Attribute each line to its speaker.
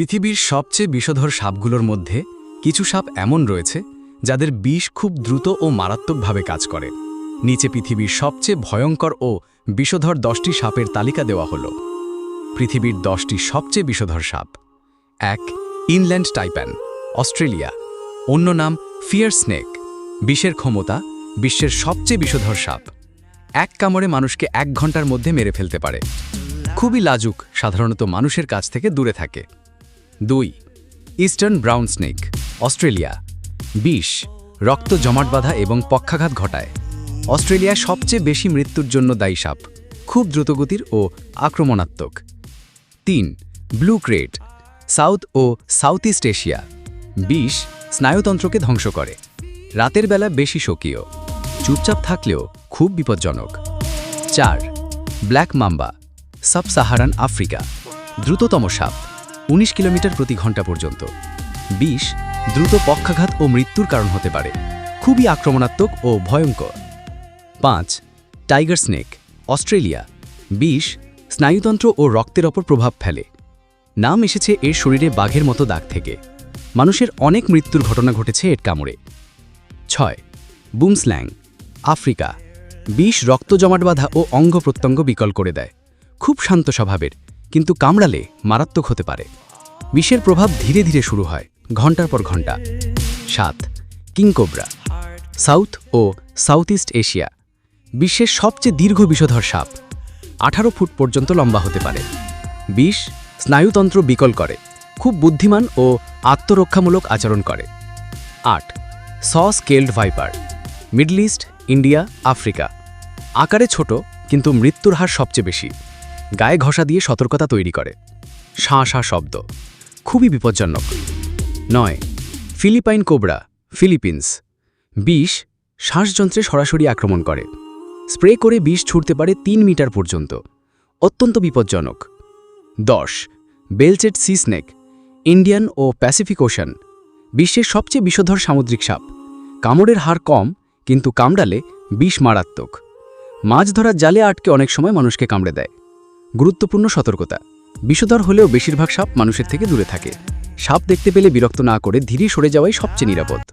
Speaker 1: পৃথিবীর সবচেয়ে বিষধর সাপগুলোর মধ্যে কিছু সাপ এমন রয়েছে যাদের বিষ খুব দ্রুত ও মারাত্মকভাবে কাজ করে। নিচে পৃথিবীর সবচেয়ে ভয়ঙ্কর ও বিষধর দশটি সাপের তালিকা দেওয়া হল। পৃথিবীর দশটি সবচেয়ে বিষধর সাপ। এক, ইনল্যান্ড টাইপ্যান, অস্ট্রেলিয়া। অন্য নাম ফিয়ার স্নেক। বিষের ক্ষমতা বিশ্বের সবচেয়ে বিষধর সাপ। এক কামড়ে মানুষকে এক ঘণ্টার মধ্যে মেরে ফেলতে পারে। খুবই লাজুক, সাধারণত মানুষের কাছ থেকে দূরে থাকে। দুই, ইস্টার্ন ব্রাউন স্নেক, অস্ট্রেলিয়া। বিষ রক্ত জমাট বাঁধা এবং পক্ষাঘাত ঘটায়। অস্ট্রেলিয়ায় সবচেয়ে বেশি মৃত্যুর জন্য দায়ী সাপ, খুব দ্রুতগতির ও আক্রমণাত্মক। তিন, ব্লু ক্রেট, সাউথ ও সাউথ ইস্ট এশিয়া। বিষ স্নায়ুতন্ত্রকে ধ্বংস করে। রাতের বেলা বেশি সক্রিয়। চুপচাপ থাকলেও খুব বিপজ্জনক। চার, black mamba sub Saharan Africa. দ্রুততম সাপ। ১৯ কিলোমিটার প্রতি ঘণ্টা পর্যন্ত। বিষ, দ্রুত পক্ষাঘাত ও মৃত্যুর কারণ হতে পারে। খুবই আক্রমণাত্মক ও ভয়ঙ্কর। পাঁচ, টাইগার স্নেক, অস্ট্রেলিয়া। বিষ, স্নায়ুতন্ত্র ও রক্তের ওপর প্রভাব ফেলে। নাম এসেছে এর শরীরে বাঘের মতো দাগ থেকে। মানুষের অনেক মৃত্যুর ঘটনা ঘটেছে এর কামড়ে। ছয় বুমস্ল্যাং আফ্রিকা। বিষ রক্ত জমাট বাঁধা ও অঙ্গ প্রত্যঙ্গ বিকল করে দেয়। খুব শান্ত স্বভাবের। কিন্তু কামড়ালে মারাত্মক হতে পারে। বিষের প্রভাব ধীরে ধীরে শুরু হয়, ঘণ্টার পর ঘণ্টা। সাত কিংকোবরা সাউথ ও সাউথ ইস্ট এশিয়া। বিশ্বের সবচেয়ে দীর্ঘ বিষধর সাপ, আঠারো ফুট পর্যন্ত লম্বা হতে পারে। বিষ স্নায়ুতন্ত্র বিকল করে, খুব বুদ্ধিমান ও আত্মরক্ষামূলক আচরণ করে। আট saw scaled viper, middle east, India, Africa. আকারে ছোট, কিন্তু মৃত্যুর হার সবচেয়ে বেশি। গায়ে ঘষা দিয়ে সতর্কতা তৈরি করে। শাঁ শাঁ শব্দ। খুবই বিপজ্জনক। নয়, ফিলিপাইন কোবরা, ফিলিপিন্স। বিষ, শ্বাসযন্ত্রে সরাসরি আক্রমণ করে। স্প্রে করে বিষ ছুটতে পারে তিন মিটার পর্যন্ত। অত্যন্ত বিপজ্জনক। দশ, বেলচেট সি স্নেক, ইন্ডিয়ান ও প্যাসিফিক ওশান। বিশ্বের সবচেয়ে বিষধর সামুদ্রিক সাপ। কামড়ের হার কম, কিন্তু কামড়ালে বিষ মারাত্মক। মাছ ধরার জালে আটকে অনেক সময় মানুষকে কামড়ে দেয়। গুরুত্বপূর্ণ সতর্কতা। বিষধর হলেও বেশিরভাগ সাপ মানুষের থেকে দূরে থাকে। সাপ দেখতে পেলে বিরক্ত না করে ধীরে সরে যাওয়াই সবচেয়ে নিরাপদ।